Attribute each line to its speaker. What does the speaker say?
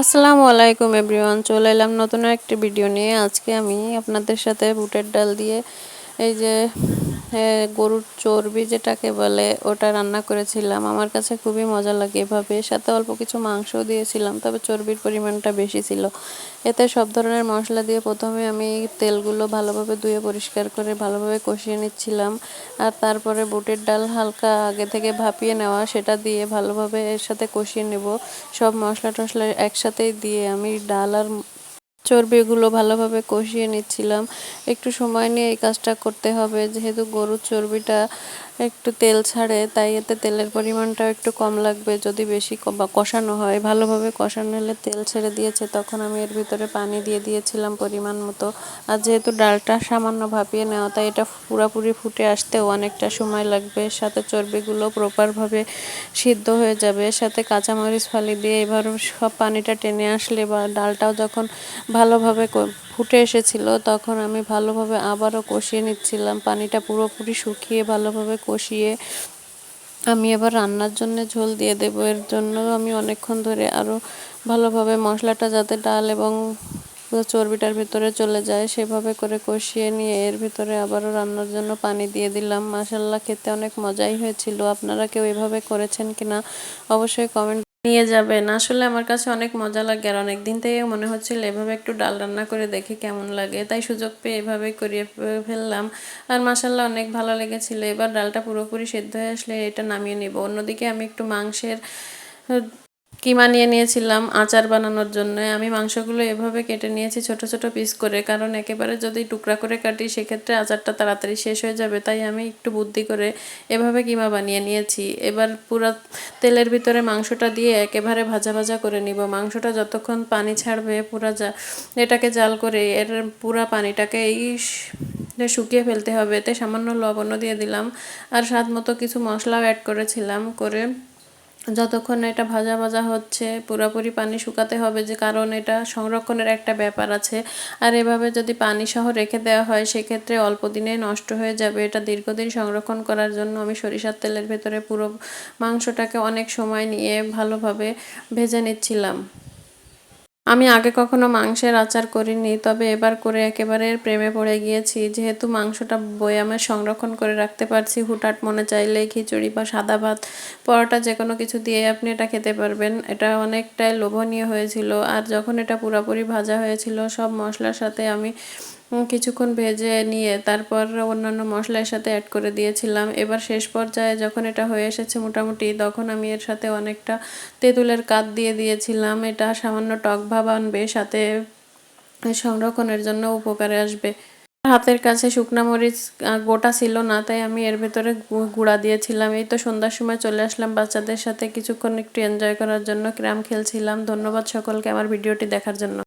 Speaker 1: আসসালামু আলাইকুম এভরিওয়ান, চলে এলাম নতুন একটি ভিডিও নিয়ে। আজকে আমি আপনাদের সাথে বুটের ডাল দিয়ে এই যে গরুর চর্বি যেটাকে বলে, ওটা রান্না করেছিলাম। আমার কাছে খুবই মজা লাগে এভাবে। সাথে অল্প কিছু মাংসও দিয়েছিলাম, তবে চর্বির পরিমাণটা বেশি ছিল। এতে সব ধরনের মশলা দিয়ে প্রথমে আমি তেলগুলো ভালোভাবে ধুয়ে পরিষ্কার করে ভালোভাবে কষিয়ে নিচ্ছিলাম। আর তারপরে বুটের ডাল হালকা আগে থেকে ভাপিয়ে নেওয়া, সেটা দিয়ে ভালোভাবে এর সাথে কষিয়ে নেব। সব মশলা টশলা একসাথেই দিয়ে আমি ডাল আর চর্বিগুলো ভালোভাবে কষিয়ে নিচ্ছিলাম। একটু সময় নিয়ে এই কাজটা করতে হবে। যেহেতু গরুর চর্বিটা একটু তেল ছাড়ে, তাই এতে তেলের পরিমাণটাও একটু কম লাগবে। যদি বেশি কষানো হয়, ভালোভাবে কষানো হলে তেল ছেড়ে দিয়েছে, তখন আমি এর ভিতরে পানি দিয়ে দিয়েছিলাম পরিমাণ মতো। আর যেহেতু ডালটা সামান্য ভাপিয়ে নেওয়া, তাই এটা পুরাপুরি ফুটে আসতেও অনেকটা সময় লাগবে। সাথে চর্বিগুলো প্রপারভাবে সিদ্ধ হয়ে যাবে। সাথে কাঁচামরিচ ফালি দিয়ে এবার সব পানিটা টেনে আসলে বা ডালটাও যখন ভালোভাবে ফুটে এসেছিল, তখন আমি ভালোভাবে আবারও কষিয়ে নিচ্ছিলাম। পানিটা পুরোপুরি শুকিয়ে ভালোভাবে কষিয়ে আমি এবার রান্নার জন্য ঝোল দিয়ে দেবো। এর জন্য আমি অনেকক্ষণ ধরে আরও ভালোভাবে মশলাটা যাতে ডাল এবং চর্বিটার ভিতরে চলে যায়, সেভাবে করে কষিয়ে নিয়ে এর ভিতরে আবারও রান্নার জন্য পানি দিয়ে দিলাম। মাসাল্লাহ খেতে অনেক মজাই হয়েছিল। আপনারা কেউ এভাবে করেছেন কিনা অবশ্যই কমেন্ট নিয়ে যাবেন। আসলে আমার কাছে অনেক মজা লাগে আর অনেক দিন থেকে মনে হচ্ছিল এভাবে একটু ডাল রান্না করে দেখে কেমন লাগে। তাই সুযোগ পেয়ে এভাবে করিয়ে ফেললাম। আর মাসাল্লাহ অনেক ভালো লেগেছিল। এবার ডালটা পুরোপুরি সেদ্ধ হয়ে আসলে এটা নামিয়ে নেব। অন্যদিকে আমি একটু মাংসের কিমা নিয়ে নিয়েছিলাম আচার বানানোর জন্য। আমি মাংসগুলো এভাবে কেটে নিয়েছি ছোট ছোট পিস করে। কারণ একেবারে যদি টুকরা করে কাটি, সেক্ষেত্রে আচারটা তাড়াতাড়ি শেষ হয়ে যাবে। তাই আমি একটু বুদ্ধি করে এভাবে কিমা বানিয়ে নিয়েছি। এবার পুরো তেলের ভিতরে মাংসটা দিয়ে একেবারে ভাজা ভাজা করে নিব। মাংসটা যতক্ষণ পানি ছাড়বে পুরা যা এটাকে জাল করে এর পুরা পানিটাকে এই শুকিয়ে ফেলতে হবে। এতে সামান্য লবণও দিয়ে দিলাম। আর স্বাদ মতো কিছু মশলাও অ্যাড করেছিলাম করে যতক্ষণ এটা ভাজা ভাজা হচ্ছে, পুরোপুরি পানি শুকাতে হবে যে কারণ এটা সংরক্ষণের একটা ব্যাপার আছে। আর এভাবে যদি পানি সহ রেখে দেওয়া হয়, সেক্ষেত্রে অল্প দিনে নষ্ট হয়ে যাবে। এটা দীর্ঘদিন সংরক্ষণ করার জন্য আমি সরিষার তেলের ভেতরে পুরো মাংসটাকে অনেক সময় নিয়ে ভালোভাবে ভেজে নিচ্ছিলাম। আমি আগে কখনো মাংসের আচার করিনি, তবে এবার করে একেবারে প্রেমে পড়ে গিয়েছি। যেহেতু মাংসটা বয়ামে সংরক্ষণ করে রাখতে পারছি হুটাট মনে চাইলে খিচুড়ি বা সাদা ভাত, পরোটা যে কোনো কিছু দিয়ে আপনি এটা খেতে পারবেন। এটা অনেকটাই লোভনীয় হয়েছিল, আর যখন এটা পুরোপুরি ভাজা হয়েছিল, সব মশলার সাথে আমি কিছুক্ষণ ভেজে নিয়ে তারপর অন্যান্য মশলার সাথে অ্যাড করে দিয়েছিলাম। এবার শেষ পর্যায়ে যখন এটা হয়ে এসেছে মোটামুটি, তখন আমি এর সাথে অনেকটা তেঁতুলের কাত দিয়ে দিয়েছিলাম। এটা সামান্য টক ভাব আনবে সাথে সংরক্ষণের জন্য উপকারে আসবে। হাতের কাছে শুকনা মরিচ গোটা ছিল না, তাই আমি এর ভেতরে গুঁড়া দিয়েছিলাম। এই তো সন্ধ্যার সময় চলে আসলাম বাচ্চাদের সাথে। কিছুক্ষণ একটু এনজয় করার জন্য ক্রাম খেলছিলাম। ধন্যবাদ সকলকে আমার ভিডিওটি দেখার জন্য।